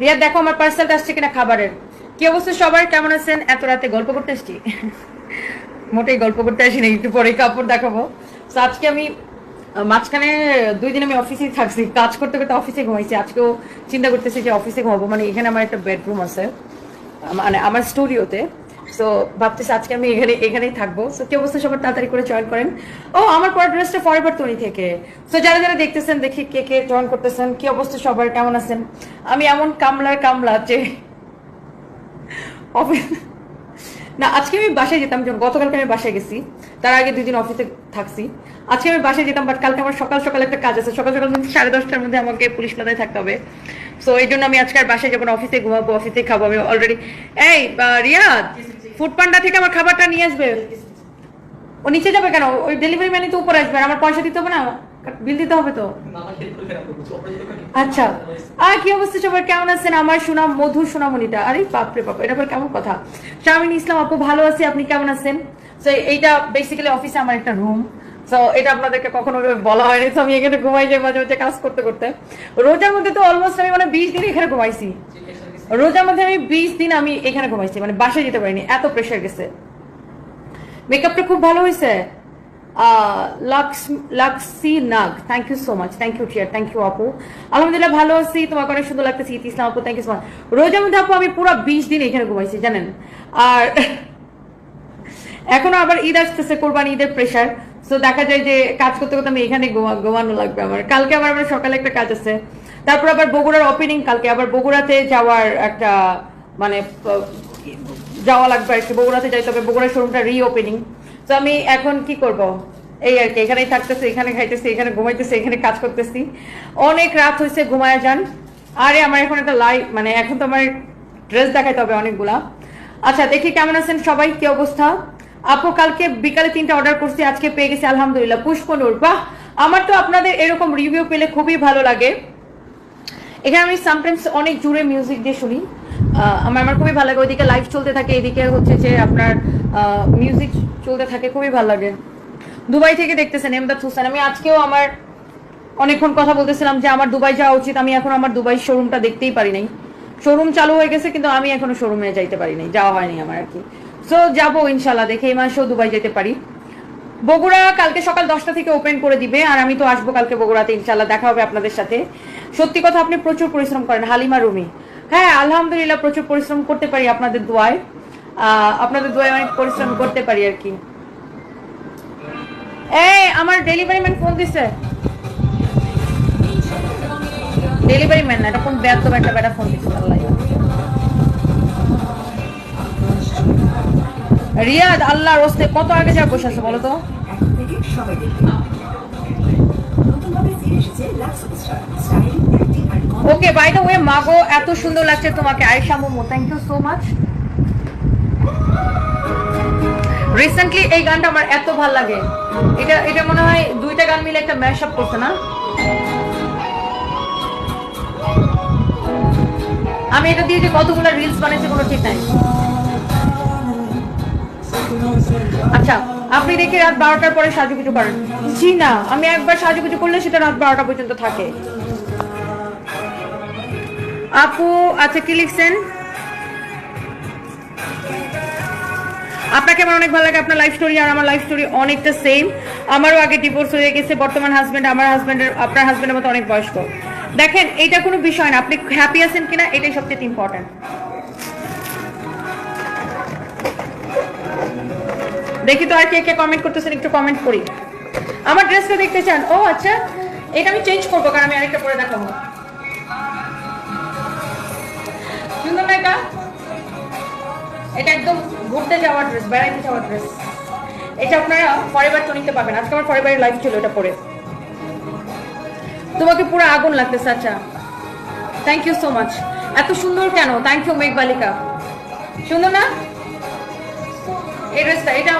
রিয়া দেখো আমার পার্সেলটা আসছে কিনা খাবারের। কি অবস্থা সবাই কেমন আছেন? এত রাতে গল্প করতে আসছি? মোটেই গল্প করতে আসিনি, একটু পরে কাপড় দেখাবো। তো আজকে আমি মাঝখানে দুই দিন আমি অফিসেই থাকছি। কাজ করতে করতে অফিসে ঘুমাইছি। আজকেও চিন্তা করতেছি যে অফিসে ঘুমাবো। মানে এখানে আমার একটা বেডরুম আছে। মানে আমার স্টুডিওতে সো ভাবতেছি আজকে আমি এখানে, এখানেই থাকব। সো কি অবস্থা? সবার তাড়াতাড়ি করে জয়েন করেন। ও, আমার পরের ড্রেসটা ফরএভার তৈরি থেকে। সো যারা যারা দেখতেছেন, দেখি কে কে জয়েন করতেছেন, কি অবস্থা সবার, কেমন আছেন? আমি এমন কামলার কামলা যে না, আজকে আমি বাসায় যেতাম যখন, গতকালকে আমি বাসায় গেছি। তার আগে দুই দিন অফিসে থাকছি। আজকে আমি বাসায় যেতাম বাট কালকে আমার সকাল সকাল একটা কাজ আছে। সকাল সকাল সাড়ে দশটার মধ্যে আমাকে পুলিশ মাথায় থাকতে হবে। সো এই জন্য আমি আজকে আর বাসায় যাব অফিসে ঘুমাবো অফিসে খাব, আমি অলরেডি এই রিয়াদ! ফুড পান্ডা থেকে আমার খাবারটা নিয়ে আসবে। ও নিচে যাবে কেন? ওই ডেলিভারি ম্যানই তো উপরে আসবে আমার পয়সা দিতে হবে না? বিল দিতে হবে তো? আচ্ছা। আর কি অবস্থা সবার? কেমন আছেন? আমার সুনাম মধু সুনামণিটা। আরে বাপরে বাপ, এটা কেমন কথা? শামিন ইসলাম, আপু ভালো আছি, আপনি কেমন আছেন? তো এইটা বেসিক্যালি অফিসে আমার একটা রুম তো এটা আপনাদেরকে কখনো বলা হয়নি। তো আমি এখানে ঘুমাই যাই মাঝে মাঝে কাজ করতে করতে। রোজার মধ্যে তো অলমোস্ট আমি মানে বিশ দিন এখানে ঘুমাইছি। রোজার মধ্যে আমি বিশ দিন আমি এখানে ঘুমাইছি মানে বাসায় যেতে পারিনি, এত প্রেশার গেছে। মেকআপটা খুব ভালো হয়েছে। Lux Nag thank you so much thank you dear thank you আপু। আলহামদুলিল্লাহ ভালো আছি তোমাকে অনেক সুন্দর লাগতেছে, ইতি ইসলাম আপু থ্যাংক ইউ সো মাচ রোজার মধ্যে আপু, আমি পুরো বিশ দিন এখানে ঘুমাইছি, জানেন? আর এখনও আবার ঈদ আসতেছে, কোরবানি, ঈদের প্রেশার তো দেখা যায় যে কাজ করতে করতে আমি এখানে ঘুমানো লাগবে আমার। কালকে আমার সকালে একটা কাজ আছে। তারপর আবার বগুড়ার ওপেনিং কালকে, আবার বগুড়াতে যাওয়ার একটা মানে যাওয়া লাগবে আর কি, বগুড়াতে যাইতে হবে বগুড়ার শোরুমটা রি ওপেনিং তো আমি এখন কি করব? এই আর কি, এখানেই থাকতেছি, এখানে খাইতেছি, এখানে ঘুমাইতেছি, এখানে কাজ করতেছি। অনেক রাত হয়েছে ঘুমায় যান। আরে, আমার এখন একটা লাইভ মানে এখন তো আমার ড্রেস দেখাইতে হবে অনেকগুলা। আচ্ছা দেখি কেমন আছেন সবাই, কি অবস্থা? আপু, কালকে বিকালে তিনটা অর্ডার করছি, আজকে পেয়ে গেছি, আলহামদুলিল্লাহ, পুষ্পনুর। বাহ! আমার তো আপনাদের এরকম রিভিউ পেলে খুবই ভালো লাগে। এখানে আমি সামটাইমস অনেক জুড়ে মিউজিক দিয়ে শুনি। আমার আমার খুবই ভালো লাগে। ওইদিকে লাইভ চলতে থাকে। এদিকে হচ্ছে যে আপনার মিউজিক চলতে থাকে। খুবই ভালো লাগে। দুবাই থেকে দেখতেছেন এমদাদ হোসেন। আমি আজকেও আমার অনেকক্ষণ কথা বলতেছিলাম যে আমার দুবাই যাওয়া উচিত। আমি এখন আমার দুবাই শোরুমটা দেখতেই পারি নাই। শোরুম চালু হয়ে গেছে, কিন্তু আমি এখনও শোরুমে যাইতে পারি নাই। যাওয়া হয়নি আমার আর কি। সো যাব ইনশাল্লাহ দেখে এই মাসেও দুবাই যেতে পারি। বগুড়া কালকে সকাল দশটা থেকে ওপেন করে দিবে। আর আমি তো আসব কালকে বগুড়াতে ইনশাল্লাহ দেখা হবে আপনাদের সাথে। সত্যি কথা, আপনি প্রচুর পরিশ্রম করেন, হালিমা রুমি। হ্যাঁ আলহামদুলিল্লাহ, প্রচুর পরিশ্রম করতে পারি আপনাদের দোয়ায়। আপনাদের দোয়ায় অনেক পরিশ্রম করতে পারি আর কি। এই, আমার ডেলিভারি ম্যান ফোন দিছে। ডেলিভারি ম্যান না, এটা কোন ব্যাগ তো একটা বেটা ফোন দিচ্ছে আল্লাহ। রিয়াদ, আল্লাহর ওস্তে কত আগে যা বসে আছে বলো তো? দেখুন। নতুনভাবে ফিরে এসেছে লাক্স আর ওকে বাই দ্য ওয়ে মাগো, এত সুন্দর লাগছে তোমাকে। Ayesha Momo thank you so much recently এই গানটা আমার এত ভালো লাগে। এটা এটা মনে হয় দুইটা গান মিলে একটা ম্যাশ আপ করছে না? আমি এটা দিয়ে যে কতগুলো রিলস বানাইছি, কোনো ঠিক নাই। আচ্ছা আপনি দেখি রাত বারোটার পরে সাজু সাজুগুজু করেন। জি না, আমি একবার সাজুগুজু করলে সেটা রাত বারোটা পর্যন্ত থাকে। আপু আচ্ছা কি লিখছেন? আপনাকে আমার অনেক ভালো লাগে, আপনার লাইফ স্টোরি আর আমার লাইফ স্টোরি অনেকটা সেম আমারও আগে ডিভোর্স হয়ে গেছে, বর্তমান হাজবেন্ড আমার হাজবেন্ডের আপনার হাজবেন্ডের মতো অনেক বয়স্ক। দেখেন এটা কোনো বিষয় না, আপনি হ্যাপি আছেন কিনা, এটাই সবচেয়ে ইম্পর্টেন্ট দেখি তো আর কে কে কমেন্ট করতেছেন, একটু কমেন্ট করি। আমার ড্রেসটা দেখতে চান? ও আচ্ছা এটা আমি চেঞ্জ করব, কারণ আমি আরেকটা পরে দেখাবো। এটা এটা একদম ঘুরতে যাওয়ার ড্রেস বেড়াইতে যাওয়ার ড্রেস এটা আপনারা ফরেভার তো নিতে পাবেন আজকে আমার ফরেভারের লাইফ ছিল এটা পরে। তোমাকে পুরো আগুন লাগতেছে আচ্ছা। থ্যাংক ইউ সো মাচ এত সুন্দর কেন? থ্যাংক ইউ মেঘ বালিকা সুন্দর না? এই ড্রেসটা এটা